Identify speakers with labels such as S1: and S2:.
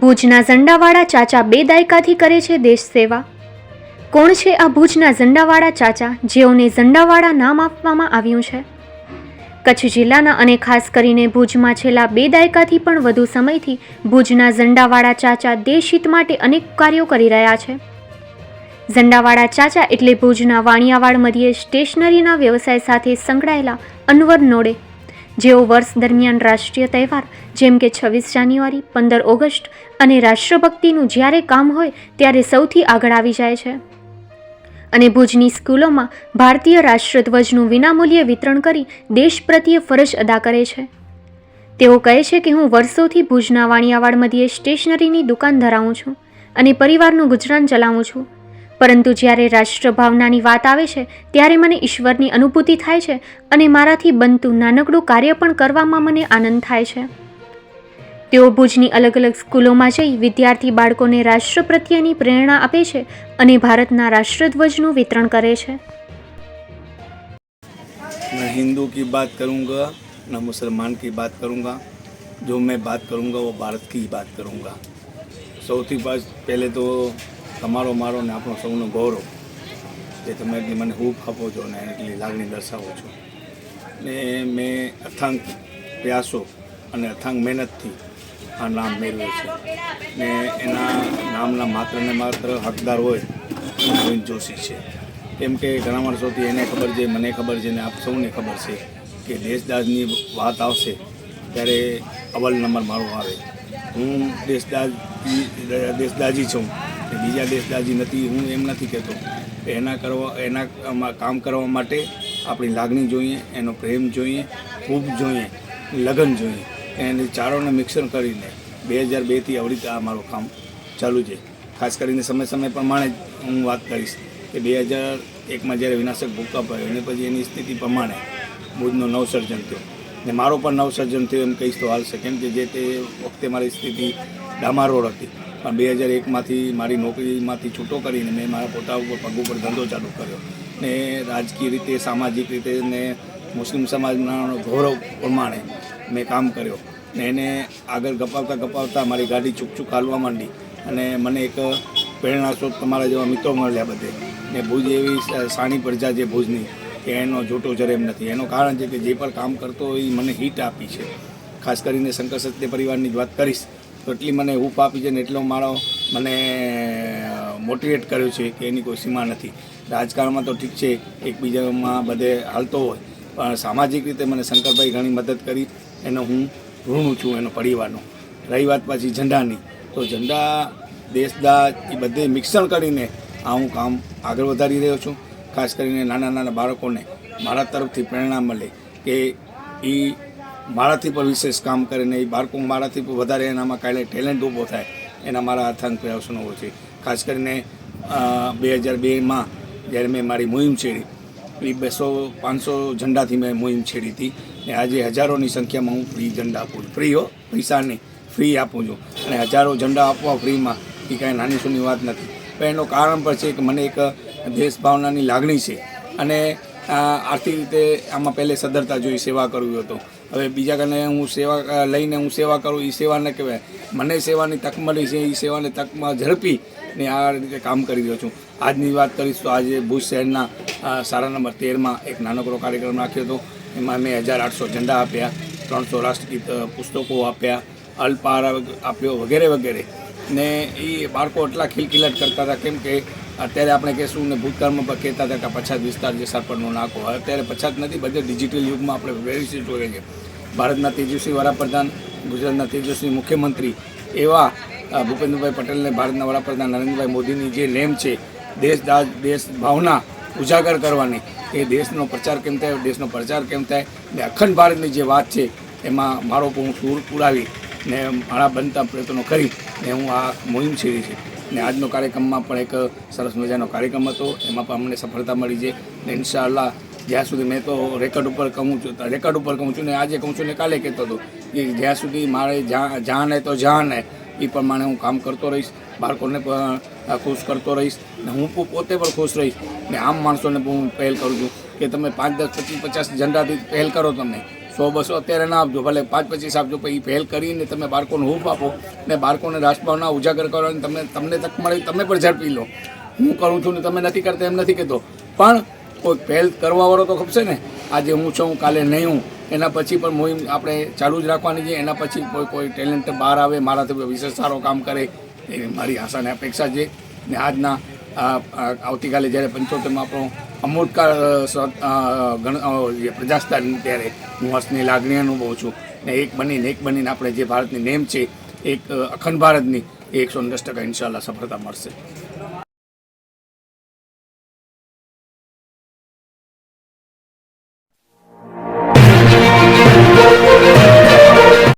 S1: ભુજના ઝંડાવાળા ચાચા બે દાયકાથી કરે છે દેશ સેવા. કોણ છે આ ભુજના ઝંડાવાળા ચાચા જેઓને ઝંડાવાળા નામ આપવામાં આવ્યું છે? કચ્છ જિલ્લાના અને ખાસ કરીને ભુજમાં છેલ્લા બે દાયકાથી પણ વધુ સમયથી ભુજના ઝંડાવાળા ચાચા દેશ હિત માટે અનેક કાર્યો કરી રહ્યા છે. ઝંડાવાળા ચાચા એટલે ભુજના વાણિયાવાડ મધ્યે સ્ટેશનરીના વ્યવસાય સાથે સંકળાયેલા અનવર નોડે જેઓ વર્ષ દરમિયાન રાષ્ટ્રીય તહેવાર, જેમ કે છવ્વીસ જાન્યુઆરી, પંદર ઓગસ્ટ અને રાષ્ટ્રભક્તિનું જ્યારે કામ હોય, ત્યારે સૌથી આગળ આવી જાય છે. અને ભુજની સ્કૂલોમાં ભારતીય રાષ્ટ્રધ્વજનું વિનામૂલ્યે વિતરણ કરી દેશ પ્રત્યે ફરજ અદા કરે છે. તેઓ કહે છે કે હું વર્ષોથી ભુજના વાણિયાવાડ મધ્યે સ્ટેશનરીની દુકાન ધરાવું છું અને પરિવારનું ગુજરાન ચલાવું છું. પરંતુ જ્યારે રાષ્ટ્રભાવનાની વાત આવે છે ત્યારે મને ઈશ્વરની અનુભૂતિ થાય છે અને મારાથી બનતું નાનકડું કાર્ય પણ કરવામાં મને આનંદ થાય છે તેઓ ભુજની અલગ અલગ સ્કૂલોમાં જઈ વિદ્યાર્થી બાળકોને રાષ્ટ્ર પ્રત્યેની પ્રેરણા આપે છે અને ભારતના રાષ્ટ્રધ્વજનું વિતરણ કરે છે
S2: न हिंदू की बात करूंगा न मुसलमान की बात करूंगा जो मैं बात करूंगा वो ભારત की बात करूंगा સૌથી પાસ પહેલે તો તમારો, મારો ને આપણો સૌનો ગૌરવ જે તમે એટલી મને હૂપ આપો છો ને એટલી લાગણી દર્શાવો છો. ને મેં અથાંગ પ્રયાસો અને અથાંગ મહેનતથી આ નામ મેળવ્યું છે. ને એના નામના માત્ર ને માત્ર હકદાર હોય ગોવિંદ જોશી છે. કેમ કે ઘણા વર્ષોથી એને ખબર છે, મને ખબર છે ને આપ સૌને ખબર છે કે દેશદાસની વાત આવશે ત્યારે અવ્વલ નંબર મારો આવે. હું દેશદાસ દેશદાજી છું. બીજા દેશદાજી નથી, હું એમ નથી કહેતો. એના કરવા, એના કામ કરવા માટે આપણી લાગણી જોઈએ, એનો પ્રેમ જોઈએ, ખૂબ જોઈએ, લગન જોઈએ. એને ચારોને મિક્સર કરીને બે હજાર બેથી રીતે આ મારું કામ ચાલુ છે. ખાસ કરીને સમય સમય પ્રમાણે જ હું વાત કરીશ કે બે હજાર એકમાં જ્યારે વિનાશક ભૂકંપ આવ્યો અને પછી એની સ્થિતિ પ્રમાણે બુધનું નવસર્જન થયું. ને મારો પણ નવસર્જન થયું એમ કહીશ તો હાલશે કેમ કે જે તે વખતે મારી સ્થિતિ ડામારોડ હતી. પણ બે હજાર એકમાંથી મારી નોકરીમાંથી છૂટો કરીને મેં મારા પોતા ઉપર પગ ઉપર ધંધો ચાલુ કર્યો. ને રાજકીય રીતે, સામાજિક રીતે ને મુસ્લિમ સમાજના ગૌરવ પ્રમાણે મેં કામ કર્યો. ને એને આગળ ગપાવતા ગપાવતા મારી ગાડી ચૂકચૂક ચૂક હાલવા માંડી અને મને એક પ્રેરણા સ્ત્રોત તમારા જેવા મિત્રો મળ્યા બધે. ને ભુજ એવી સાણી પ્રજા જે ભુજની કે એનો જોટો જરે એમ નથી. એનું કારણ છે કે જે પણ કામ કરતો હોય એ મને હિટ આપી છે. ખાસ કરીને શંકર સત્ય પરિવારની જ વાત કરીશ. તો એટલી મને હૂફ આપી છે ને એટલો મારો મને મોટિવેટ કર્યો છે કે એની કોઈ સીમા નથી. રાજકારણમાં તો ઠીક છે, એકબીજામાં બધે હાલતો હોય, પણ સામાજિક રીતે મને શંકરભાઈ ઘણી મદદ કરી, એનો હું ઋણું છું એનો પરિવારનો. રહી વાત પછી ઝંડાની. તો ઝંડા દેશદાજ એ બધે મિક્સણ કરીને આ હું કામ આગળ વધારી રહ્યો છું. ખાસ કરીને નાના નાના બાળકોને મારા તરફથી પ્રેરણા મળે કે એ મારાથી પણ વિશેષ કામ કરે ને એ બાળકો મારાથી પણ વધારે એનામાં કાલે ટેલેન્ટ ઊભો થાય એના મારા અથાંગ પ્રયાસનો હોય છે ખાસ કરીને બે હજાર બેમાં જ્યારે મેં મારી મુહિમ છેડી, એ બસો, પાંચસો ઝંડાથી મેં મુહિમ છેડી હતી. ને આજે હજારોની સંખ્યામાં હું ફ્રી ઝંડા આપું છું. ફ્રી હો પૈસા નહીં ફ્રી આપું છું. અને હજારો ઝંડા આપવા ફ્રીમાં એ કાંઈ નાની સૂની વાત નથી. પણ એનું કારણ પણ છે કે મને એક દેશભાવનાની લાગણી છે. અને આર્થિક રીતે આમાં પહેલે સદ્ધરતા જોઈ સેવા કરવી હતો. હવે બીજા કને હું સેવા લઈને હું સેવા કરું એ સેવા ન કહેવાય. મને સેવાની તક મળી છે એ સેવાની તકમાં ઝડપી ને આ રીતે કામ કરી રહ્યો છું. આજની વાત કરીશ તો આજે ભુજ શહેરના સારા નંબર તેરમાં એક નાનકડો કાર્યક્રમ રાખ્યો હતો. એમાં મેં હજાર આઠસો ઝંડા આપ્યા, ત્રણસો રાષ્ટ્રગીત પુસ્તકો આપ્યા, અલ્પાહાર આપ્યો વગેરે વગેરે. ને એ બાળકો એટલા ખિલખિલાટ કરતા હતા, કેમ કે અત્યારે આપણે કહેશું ને ભૂતકાળમાં પણ કહેતા હતા કે પછાત વિસ્તાર જે સરપંચનો નાકો અત્યારે પછાત નથી, બધે ડિજિટલ યુગમાં આપણે વ્યવસ્થિત જોઈએ છે. ભારતના તેજસ્વી વડાપ્રધાન, ગુજરાતના તેજસ્વી મુખ્યમંત્રી એવા ભૂપેન્દ્રભાઈ પટેલને ભારતના વડાપ્રધાન નરેન્દ્રભાઈ મોદીની જે નેમ છે, દેશ દેશ ભાવના ઉજાગર કરવાની, એ દેશનો પ્રચાર કેમ થાય દેશનો પ્રચાર કેમ થાય, ને અખંડ ભારતની જે વાત છે, એમાં મારો પણ હું સૂર પુરાવી ને મારા બનતા પ્રયત્નો કરી ને હું આ મુહિમ છેડી છે. ને આજનો કાર્યક્રમમાં પણ એક સરસ મજાનો કાર્યક્રમ હતો. એમાં પણ અમને સફળતા મળી છે. ને ઇન્શાલ્લાહ જ્યાં સુધી મેં તો રેકોર્ડ ઉપર કહું છું રેકોર્ડ ઉપર કહું છું ને આજે કહું છું ને કાલે કહેતો હતો કે જ્યાં સુધી મારે જ્યાં જાન હે તો જાન હે એ પ્રમાણે હું કામ કરતો રહીશ, બાળકોને પણ ખુશ કરતો રહીશ ને હું પોતે પણ ખુશ રહીશ. ને આમ માણસોને પણ હું પહેલ કરું છું કે તમે પાંચ દસ, પચીસ, પચાસ જનરાથી પહેલ કરો તમે સો બસો અત્યારે ના આપજો, ભલે પાંચ પચીસ આપજો, પણ એ પહેલ કરીને તમે બાળકોને હૂફ આપો ને બાળકોને રાષ્ટ્રભાવના ઉજાગર કરવાની તમે તમને તક મળી તમે પણ ઝડપી લો. હું કરું છું ને તમે નથી કરતા એમ નથી કહેતો. પણ કોઈ પહેલ કરવાવાળો તો ખપશે ને? આજે હું છું, કાલે નહીં હું. એના પછી પણ મોહિમ આપણે ચાલુ જ રાખવાની છે. એના પછી કોઈ કોઈ ટેલેન્ટ બહાર આવે, મારાથી વિશેષ સારો કામ કરે એવી મારી આશા અપેક્ષા છે. ને આજના આવતીકાલે જ્યારે પંચોતેરમાં આપણો અમૃતકાળ પ્રજાસત્તાક ત્યારે હું હર્ષની લાગણી અનુભવું છું. ને એક બનીને એક બનીને આપણે જે ભારતની નેમ છે, એક, અખંડ ભારતની એકસો દસ ટકા ઇન્શાલ્લાહ સફળતા મળશે.